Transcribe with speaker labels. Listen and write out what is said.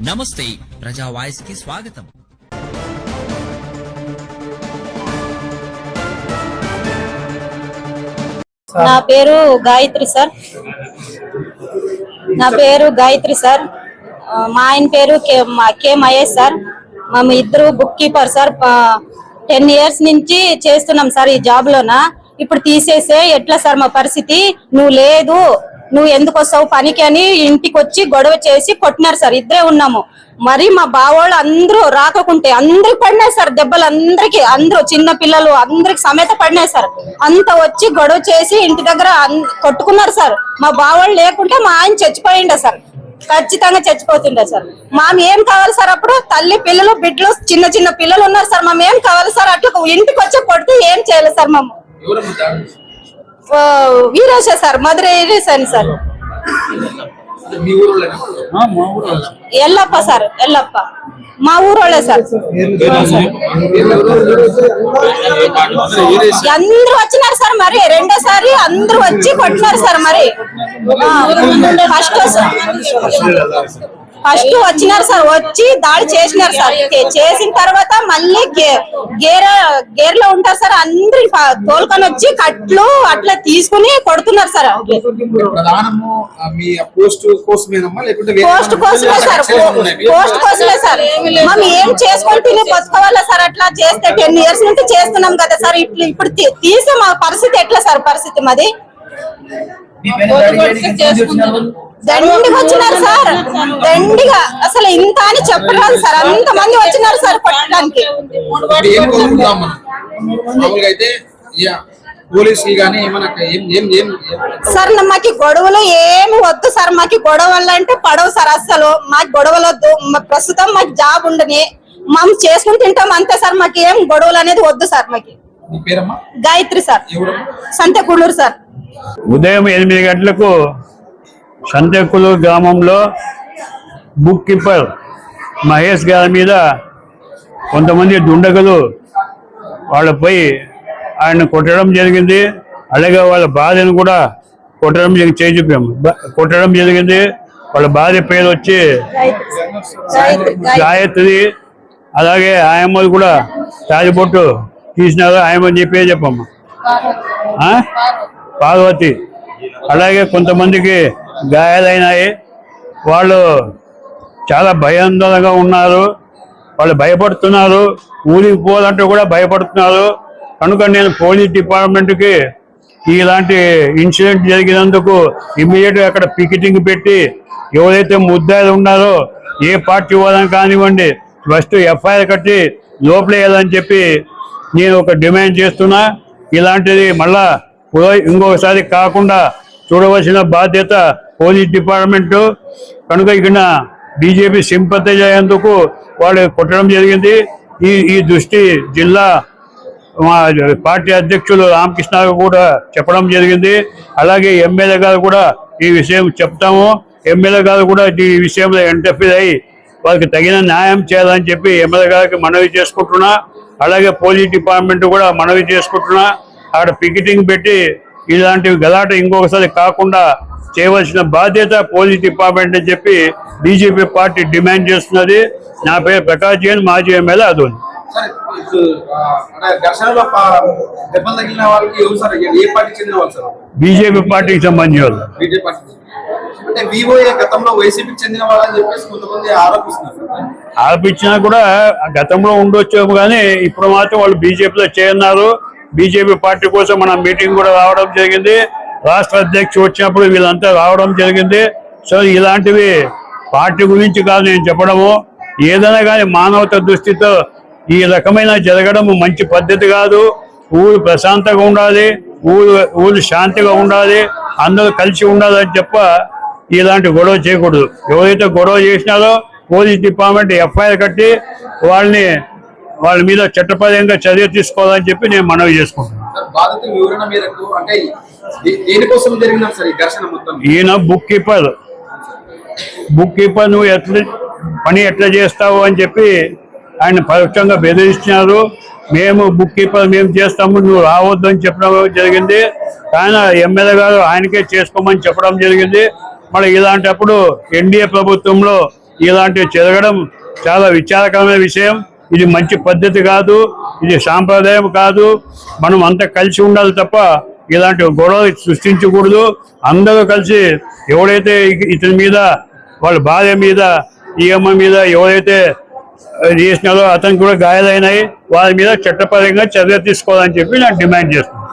Speaker 1: నమస్తే ప్రజా వాయిస్కి స్వాగతం.
Speaker 2: నా పేరు గాయత్రి సార్. నా పేరు గాయత్రి సార్. మా ఆయన పేరు కే కే మహేష్ సార్. మేము ఇద్దరు book keeper sir. Ten years నుంచి చేస్తున్నాం సార్ ఈ జాబ్ లోన. ఇప్పుడు తీసేసే ఎట్లా సార్ మా పరిస్థితి? నువ్వు లేదు నువ్వు ఎందుకు వస్తావు? పనికి అని ఇంటికి వచ్చి గొడవ చేసి కొట్టినారు సార్. ఇద్దరే ఉన్నాము. మరి మా బావోళ్ళు అందరూ రాకకుంటే అందరికి పడినాయి సార్ దెబ్బలు అందరికి. అందరూ చిన్న పిల్లలు అందరికి సమేత పడినాయి సార్. అంత వచ్చి గొడవ చేసి ఇంటి దగ్గర కొట్టుకున్నారు సార్. మా బావోళ్ళు లేకుంటే మా ఆయన చచ్చిపోయిండే సార్. ఖచ్చితంగా చచ్చిపోతుండే సార్. మాకు ఏం కావాలి సార్ అప్పుడు? తల్లి పిల్లలు బిడ్డలు చిన్న చిన్న పిల్లలు ఉన్నారు సార్. మేము ఏం కావాలి సార్? అట్లా ఇంటికి వచ్చి కొడితే ఏం చేయాలి సార్ మేము? వీరేశ సార్ మధుర వీరేశాని సార్. ఎల్లప్ప సార్ ఎల్లప్ప. మా ఊరోళ్ళే సార్. అందరూ వచ్చినారు సార్ మరి రెండోసారి అందరూ వచ్చి కొట్టినారు సార్ మరి. ఫస్ట్ ఫస్ట్ వచ్చినారు సార్ వచ్చి దాడి చేసినారు సార్. చేసిన తర్వాత మళ్ళీ గేర గేర్లో ఉంటారు సార్ అందరు తోలుకొని వచ్చి కట్లు అట్లా తీసుకుని కొడుతున్నారు సార్.
Speaker 3: పోస్ట్ కోసమేనమ్మా? లేకుంటే వేరే
Speaker 2: పోస్ట్
Speaker 3: ఏమైనా
Speaker 2: కోసమే సార్? పోస్ట్ కోసమే సార్. మనం ఏం చేసుకొని తిని బతుకోవాలా సార్? అట్లా చేస్తే టెన్ ఇయర్స్ నుంచి చేస్తున్నాం కదా సార్. ఇట్లు ఇప్పుడు తీసే మా పరిస్థితి ఎట్లా సార్ పరిస్థితి మాది? దండిగా వచ్చినారు సార్. దండిగా. అసలు ఇంత అని చెప్పరాదు సార్. అంత మంది వచ్చినారు సార్
Speaker 3: యా, పోలీసులు కానీ ఏమైనా ఏం ఏం ఏం
Speaker 2: సార్ మాకి గొడవలు ఏమి వద్దు సార్. మాకి గొడవలు అంటే పడవు సార్ అస్సలు. మాకు గొడవలు వద్దు. ప్రస్తుతం మాకు జాబ్ ఉండని. మనం చేసుకుని తింటాం అంతే సార్. మాకు ఏం గొడవలు అనేది వద్దు సార్ మాకి. గాయత్రి సార్. సంతకుళ్ళూరు సార్.
Speaker 4: ఉదయం ఎనిమిది గంటలకు సంతకులు గ్రామంలో బుక్ కీపర్ మహేష్ గారి మీద కొంతమంది దుండగులు వాళ్ళపై ఆయన కొట్టడం జరిగింది. అలాగే వాళ్ళ భార్యను కూడా కొట్టడం జరిగి చేయి చూపాము. బ- కొట్టడం జరిగింది. వాళ్ళ భార్య పేరు వచ్చి
Speaker 2: గాయత్రి.
Speaker 4: అలాగే ఆయమ్మలు కూడా తాజిబొట్టు తీసినారు. ఆయమ్మని చెప్పే చెప్పమ్మా పార్వతి. అలాగే కొంతమందికి గాయాలైనాయి. వాళ్ళు చాలా భయాందోళనగా ఉన్నారు. వాళ్ళు భయపడుతున్నారు. ఊరికి పోవాలంటే కూడా భయపడుతున్నారు. కనుక నేను పోలీస్ డిపార్ట్మెంట్కి ఇలాంటి ఇన్సిడెంట్ జరిగినందుకు ఇమ్మీడియట్గా అక్కడ పికెటింగ్ పెట్టి ఎవరైతే ముద్దాయిలు ఉన్నారో ఏ పార్టీ వాళ్ళని కానివ్వండి ఫస్ట్ ఎఫ్ఐఆర్ కట్టి లోపలేయాలని చెప్పి నేను ఒక డిమాండ్ చేస్తున్నా. ఇలాంటిది మళ్ళా ఇంకొకసారి కాకుండా చూడవలసిన బాధ్యత పోలీస్ డిపార్ట్మెంట్. కనుక ఇక్కడ బీజేపీ సింపతైజ్ అయ్యేందుకు వాళ్ళు కొట్టడం జరిగింది. ఈ ఈ దృష్టి జిల్లా మా పార్టీ అధ్యక్షులు రామకృష్ణ కూడా చెప్పడం జరిగింది. అలాగే ఎమ్మెల్యే గారు కూడా ఈ విషయం చెప్తాము. ఎమ్మెల్యే గారు కూడా ఈ విషయంలో ఇంటర్ఫీర్ అయ్యి వాళ్ళకి తగిన న్యాయం చేయాలని చెప్పి ఎమ్మెల్యే గారికి మనవి చేసుకుంటున్నా. అలాగే పోలీస్ డిపార్ట్మెంట్ కూడా మనవి చేసుకుంటున్నా. అక్కడ పికెటింగ్ పెట్టి ఇలాంటివి గలాట ఇంకొకసారి కాకుండా చేయవలసిన బాధ్యత పోలీస్ డిపార్ట్మెంట్ అని చెప్పి బీజేపీ పార్టీ డిమాండ్ చేస్తున్నది. నా పేరు ప్రకాష్ జైన్ మాజీ ఎమ్మెల్యే అదోని. బీజేపీ పార్టీకి సంబంధించిన వాళ్ళు. ఆపించినా కూడా గతంలో ఉండొచ్చు కానీ ఇప్పుడు మాత్రం వాళ్ళు బీజేపీలో చేయన్నారు బీజేపీ పార్టీ కోసం మన మీటింగ్ కూడా రావడం జరిగింది. రాష్ట్ర అధ్యక్షుడు వచ్చినప్పుడు వీళ్ళంతా రావడం జరిగింది. సో ఇలాంటివి పార్టీ గురించి కాదు నేను చెప్పడము. ఏదైనా కానీ మానవత దృష్టితో ఈ రకమైన జరగడం మంచి పద్ధతి కాదు. ఊరు ప్రశాంతంగా ఉండాలి. ఊరు ఊరు శాంతిగా ఉండాలి. అందరూ కలిసి ఉండాలని చెప్ప ఇలాంటి గొడవ చేయకూడదు. ఎవరైతే గొడవ చేసినారో పోలీస్ డిపార్ట్మెంట్ ఎఫ్ఐఆర్ కట్టి వాళ్ళని వాళ్ళ మీద చట్టపరంగా చర్య తీసుకోవాలని చెప్పి నేను మనవి చేసుకుంటున్నాను. ఈయన బుక్ కీపర్ బుక్ కీపర్ నువ్వు ఎట్లా పని ఎట్లా చేస్తావు అని చెప్పి ఆయన పరోక్షంగా బెదిరిస్తున్నారు మేము బుక్ కీపర్ మేము చేస్తాము నువ్వు రావద్దు అని చెప్పడం జరిగింది. ఆయన ఎమ్మెల్యే గారు ఆయనకే చేసుకోమని చెప్పడం జరిగింది. మరి ఇలాంటప్పుడు ఎన్డీఏ ప్రభుత్వంలో ఇలాంటివి జరగడం చాలా విచారకరమైన విషయం. ఇది మంచి పద్ధతి కాదు ఇది సాంప్రదాయం కాదు. మనం అంతా కలిసి ఉండాలి తప్ప ఇలాంటి గొడవలు సృష్టించకూడదు. అందరూ కలిసి ఎవడైతే ఇతని మీద వాళ్ళ భార్య మీద ఈ అమ్మ మీద ఎవరైతే చేసినారో అతనికి కూడా గాయాలైనాయి. వారి మీద చట్టపరంగా చర్య తీసుకోవాలని చెప్పి నేను డిమాండ్ చేస్తున్నాను.